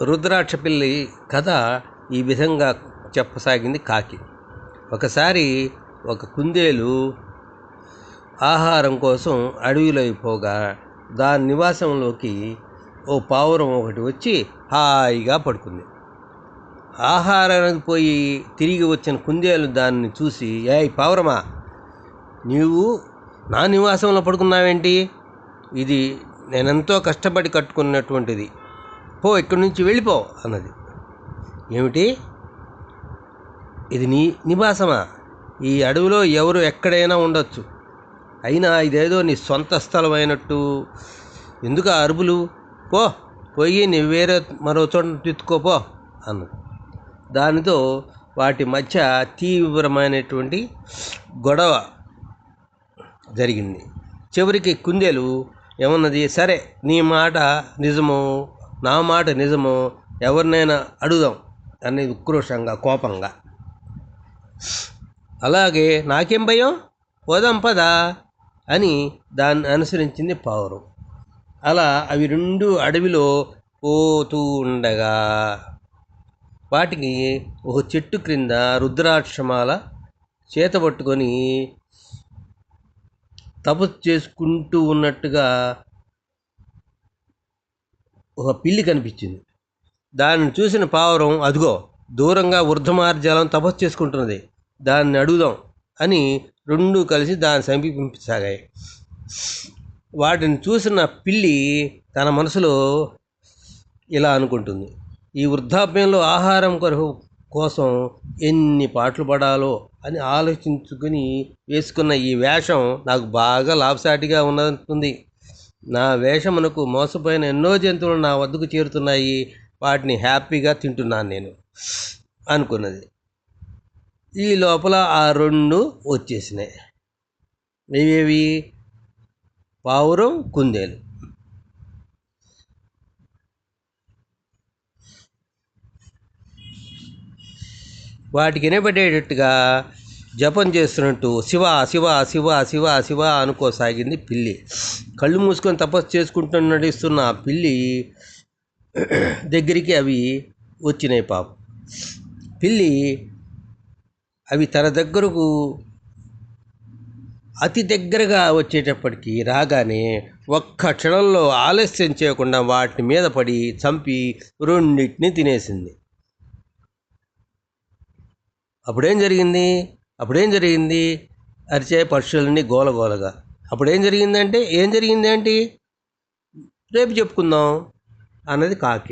రుద్రాక్ష పిల్లి కథ ఈ విధంగా చెప్పసాగింది కాకి. ఒకసారి ఒక కుందేలు ఆహారం కోసం అడవిలోకి పోగా దాని నివాసంలోకి ఓ పావురం ఒకటి వచ్చి హాయిగా పడుకుంది. ఆహారానికి పోయి తిరిగి వచ్చిన కుందేలు దాన్ని చూసి ఏ పావురమా నీవు నా నివాసంలో పడుకున్నావేంటి? ఇది నేనెంతో కష్టపడి కట్టుకున్నటువంటిది. పో ఇక్కడి నుంచి వెళ్ళిపో అన్నది. ఏమిటి? ఇది నీ నివాసమా? ఈ అడవిలో ఎవరు ఎక్కడైనా ఉండొచ్చు. అయినా ఇదేదో నీ సొంత స్థలం అయినట్టు ఎందుకు ఆ అరుపులు? పో పోయి నీ వేరే మరో చోట తిత్తుకోపో అన్నది. దానితో వాటి మధ్య తీవ్రమైనటువంటి గొడవ జరిగింది. చివరికి కుందేలు ఏమన్నది? సరే నీ మాట నిజము నా మాట నిజమో ఎవరినైనా అడుగుదాం అనేది ఉక్రోషంగా కోపంగా. అలాగే నాకేం భయం? పోదాం పదా అని దాన్ని అనుసరించింది పావురం అలా అవి రెండు అడవిలో పోతూ ఉండగా వాటికి ఒక చెట్టు క్రింద రుద్రాక్షమాల చేత పట్టుకొని తపస్సు చేసుకుంటూ ఉన్నట్టుగా ఒక పిల్లి కనిపించింది. దాన్ని చూసిన పావురం అదిగో దూరంగా వృద్ధమార్జాలం తపస్సు చేసుకుంటున్నది. దాన్ని అడుగుదాం అని రెండు కలిసి దాన్ని సమీపించసాగాయి వాటిని చూసిన పిల్లి తన మనసులో ఇలా అనుకుంటుంది. ఈ వృద్ధాప్యంలో ఆహారం కొరకు కోసం ఎన్ని పాటలు పడాలో అని ఆలోచించుకుని వేసుకున్న ఈ వేషం నాకు బాగా లాభసాటిగా ఉన్నది. నా వేషమునకు మోసపోయిన ఎన్నో జంతువులు నా వద్దకు చేరుతున్నాయి. వాటిని హ్యాపీగా తింటున్నాను నేను అనుకున్నది. ఈ లోపల ఆ రెండు వచ్చేసినాయి. ఇవేవి? పావురం కుందేలు. వాటికి వినబడేటట్టుగా జపం చేస్తున్నట్టు శివ శివ శివ శివ శివ అనుకోసాగింది పిల్లి. కళ్ళు మూసుకొని తపస్సు చేసుకుంటూ నడుస్తున్న ఆ పిల్లి దగ్గరికి అవి వచ్చినాయి పాప. పిల్లి అవి తన దగ్గరకు అతి దగ్గరగా వచ్చేటప్పటికి రాగానే ఒక్క క్షణంలో ఆలస్యం చేయకుండా వాటి మీద పడి చంపి రెండింటిని తినేసింది. అప్పుడేం జరిగింది? అప్పుడేం జరిగింది? అరిచే పక్షులన్నీ గోలగోలగా అప్పుడేం జరిగిందంటే ఏం జరిగింది ఏంటి? రేపు చెప్పుకుందాం అన్నది కాకి.